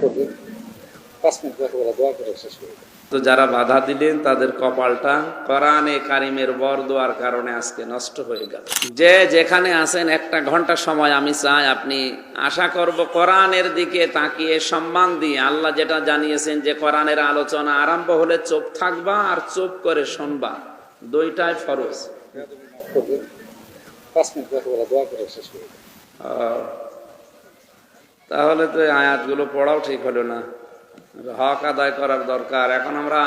করবে। পাঁচ মিনিট দেখা বলা দোয়া করে শেষ করে তো যারা বাধা দিলেন তাদের কপালটা কোরআনে কারিমের বর দোয়ার কারণে আজকে নষ্ট হয়ে গেল। যে যেখানে আছেন একটা ঘণ্টা সময় আমি চাই আপনি আশা করব কোরআনের দিকে তাকিয়ে সম্মান দিয়ে আল্লাহ যেটা জানিয়েছেন যে কোরআনের আলোচনা আরম্ভ হলে চুপ থাকবা আর চুপ করে শুনবা। দুইটাই ফরজ। করবে। পাঁচ মিনিট বলা দোয়া করে শেষ করে দেব। আহ, তাহলে তো আয়াতগুলো পড়াও ঠিক হলো না। হক আদায় করার দরকার। এখন আমরা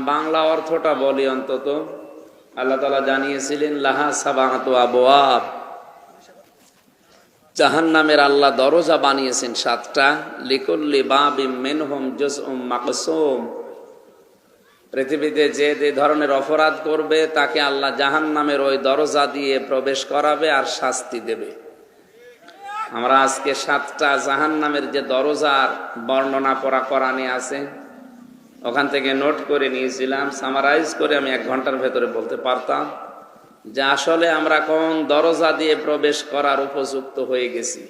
বাংলা অর্থটা বলি অন্তত। আল্লাহ তালা জানিয়েছিলেন, লাহা সাবাহাত আবোয়াব জাহান নামের আল্লাহ দরজা বানিয়েছেন সাতটা। লিকুল্লি বাবিম মেনহম জস মাকসুম। পৃথিবীতে যে যে ধরনের অপরাধ করবে, তাকে আল্লাহ জাহান নামের ওই দরজা দিয়ে প্রবেশ করাবে আর শাস্তি দেবে। আমরা আজকে সাতটা জাহান নামের যে দরজার বর্ণনা পড়া কোরআনে আছে, ওখান থেকে নোট করে নিয়েছিলাম সামারাইজ করে আমি এক ঘণ্টার ভেতরে বলতে পারতাম যে আসলে আমরা কোন দরজা দিয়ে প্রবেশ করার উপযুক্ত হয়ে গেছি।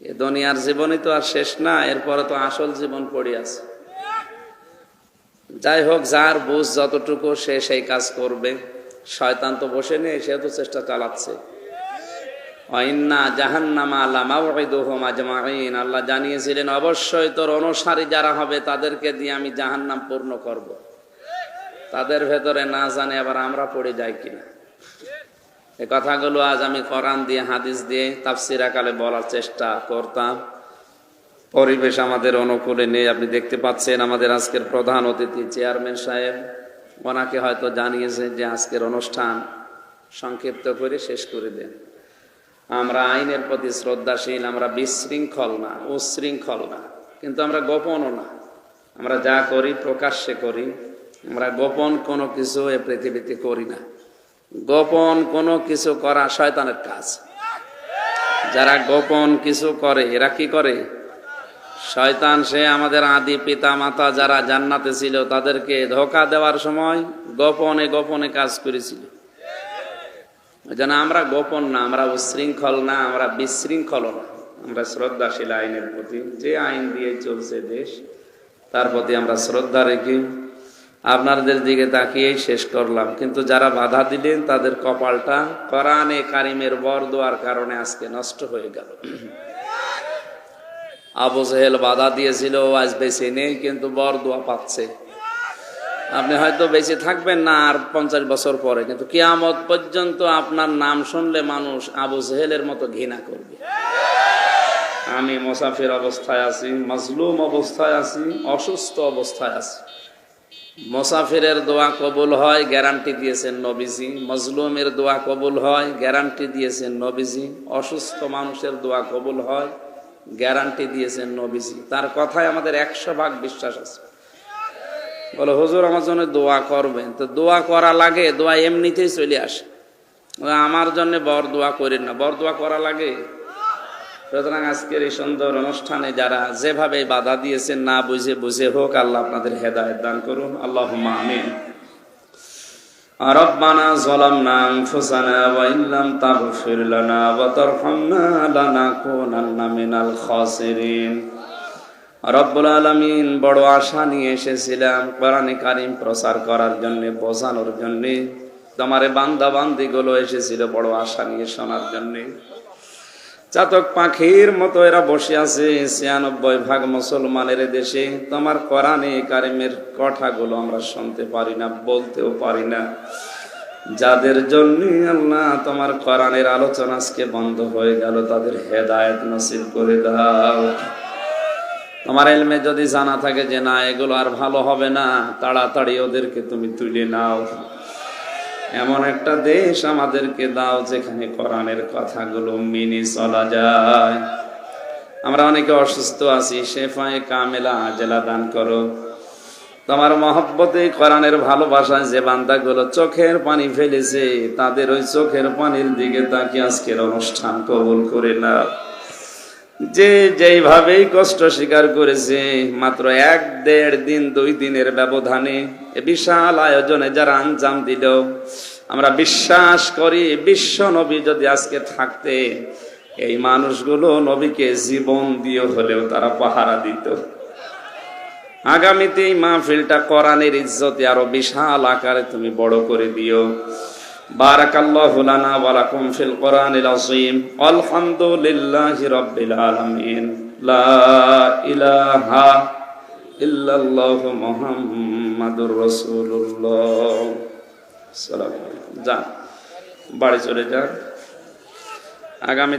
এ দুনিয়ার জীবনই তো আর শেষ না, এরপরে তো আসল জীবন পড়ে আছে। যাই হোক, যার বুঝ যতটুকু সে সেই কাজ করবে। শয়তান তো বসে নেই সে তো চেষ্টা চালাচ্ছে। অইন্না জাহান্নামা লামাউইদুহুম আজমাইন আল্লাহ জানিয়েছিলেন, অবশ্যই তোর অনুসারী যারা হবে, তাদেরকে দিয়ে আমি জাহান্নাম পূর্ণ করব। তাদের ভেতরে না জানে আবার আমরা পড়ে যাই কিনা। এই কথাগুলো আজ আমি কোরআন দিয়ে, হাদিস দিয়ে, তাফসির আকালে বলার চেষ্টা করতাম। পরিবেশ আমাদের অনুকূলে নেই। আপনি দেখতে পাচ্ছেন, আমাদের আজকের প্রধান অতিথি চেয়ারম্যান সাহেব, ওনাকে হয়তো জানিয়েছে যে আজকের অনুষ্ঠান সংক্ষিপ্ত করে শেষ করে দেন। আমরা আইনের প্রতি শ্রদ্ধাশীল, আমরা বিশৃঙ্খল না, উশৃঙ্খল না। কিন্তু আমরা গোপনও না। আমরা যা করি, প্রকাশ্যে করি। আমরা গোপন কোনো কিছু এ পৃথিবীতে করি না। গোপন কোনো কিছু করা শয়তানের কাজ। যারা গোপন কিছু করে, এরা কি করে? শয়তান, সে আমাদের আদি পিতা মাতা যারা জান্নাতে ছিল, তাদেরকে ধোকা দেওয়ার সময় গোপনে গোপনে কাজ করেছিল। জন্য আমরা গোপন না, আমরা উশৃঙ্খল না, আমরা বিশৃঙ্খল না। আমরা শ্রদ্ধাশীল আইনের প্রতি। যে আইন দিয়ে চলছে দেশ, তার প্রতি আমরা শ্রদ্ধা রেখে আপনাদের দিকে তাকিয়েই শেষ করলাম। কিন্তু যারা বাধা দিলেন, তাদের কপালটা কোরআনে কারিমের বর দোয়ার কারণে আজকে নষ্ট হয়ে গেল। আবু জেহেল বাধা দিয়েছিল আজ বেঁচে নেই, কিন্তু বর দোয়া পাচ্ছে। আপনি হয়তো বেঁচে থাকবেন না আর পঞ্চাশ বছর পরে, কিন্তু কিয়ামত পর্যন্ত আপনার নাম শুনলে মানুষ আবু জেহেলের মতো ঘৃণা করবে। আমি মোসাফির অবস্থায় আছি, মজলুম অবস্থায় আছি, অসুস্থ অবস্থায় আছি। মোসাফিরের দোয়া কবুল হয়, গ্যারান্টি দিয়েছেন নবীজি। মজলুমের দোয়া কবুল হয়, গ্যারান্টি দিয়েছেন নবীজি। অসুস্থ মানুষের দোয়া কবুল হয়, গ্যারান্টি দিয়েছেন নবীজি। তার কথায় আমাদের একশো ভাগ বিশ্বাস আছে। বলে হুজুর আমার জন্য দোয়া করবেন তো দোয়া করা লাগে দোয়া এমনিতেই চলে আসে বলে, আমার জন্য বর দোয়া করেন না বর দোয়া করা লাগে সুতরাং আজকের এই সুন্দর অনুষ্ঠানে যারা যেভাবে বাধা দিয়েছেন না বুঝে বুঝে হোক আল্লাহ আপনাদের হেদায়ত দান করুন আল্লাহ আমিন ربنا ظلمنا أنفسنا وإن لم تغفر لنا وترحمنا لنكونن من الخاسرين রব্বুল আলমিন বড় আশা নিয়ে এসেছিলাম কোরআনে কারিম প্রচার করার জন্যে, বোঝানোর জন্যে। তোমারে বান্দা বান্দিগুলো এসেছিল বড় আশা নিয়ে শোনার জন্যে। চাতক পাখির মতো এরা বসে আছে ছিয়ানব্বই ভাগ মুসলমানের দেশে। তোমার কোরআনে কারিমের কথাগুলো আমরা শুনতে পারি না, বলতেও পারি না। যাদের জন্য আল্লাহ তোমার কোরআনের আলোচনা আজকে বন্ধ হয়ে গেল, তাদের হেদায়ত নসিব করে দাও। তোমার এলমে যদি জানা থাকে যে না, এগুলো আর ভালো হবে না, তাড়াতাড়ি ওদেরকে তুমি তুলে নাও। এমন একটা দেশ আমাদেরকে দাও যেখানে কোরআনের কথাগুলো মেনে চলা যায়। আমরা অনেকে অসুস্থ আছি, শেফায়ে কামেলা জেলা দান করো। তোমার মহব্বতে কোরআনের ভালোবাসায় যে বান্দাগুলো চোখের পানি ফেলেছে, তাদের ওই চোখের পানির দিকে তাকিয়ে আজকের অনুষ্ঠান কবুল করে না যে যেইভাবেই কষ্ট স্বীকার করেছে, মাত্র এক দেড় দিন, দুই দিনের ব্যবধানে বিশাল আয়োজনে যারা আঞ্জাম দিল, আমরা বিশ্বাস করি বিশ্ব নবী যদি আজকে থাকতে, এই মানুষগুলো নবীকে জীবন দিয়ে হলেও তারা পাহারা দিত। আগামীতে এই মাহফিলটা কোরআনের ইজ্জতে আরও বিশাল আকারে তুমি বড় করে দিও। বারাকাল্লাহু লানা ওয়া লাকুম ফিল কোরআনিল আযীম। আলহামদুলিল্লাহি রাব্বিল আলামিন। লা ইলাহা ইল্লাল্লাহু মুহাম্মাদুর রাসূলুল্লাহ। আসসালামু আলাইকুম। যান, বাড়ি চলে যান। আগামী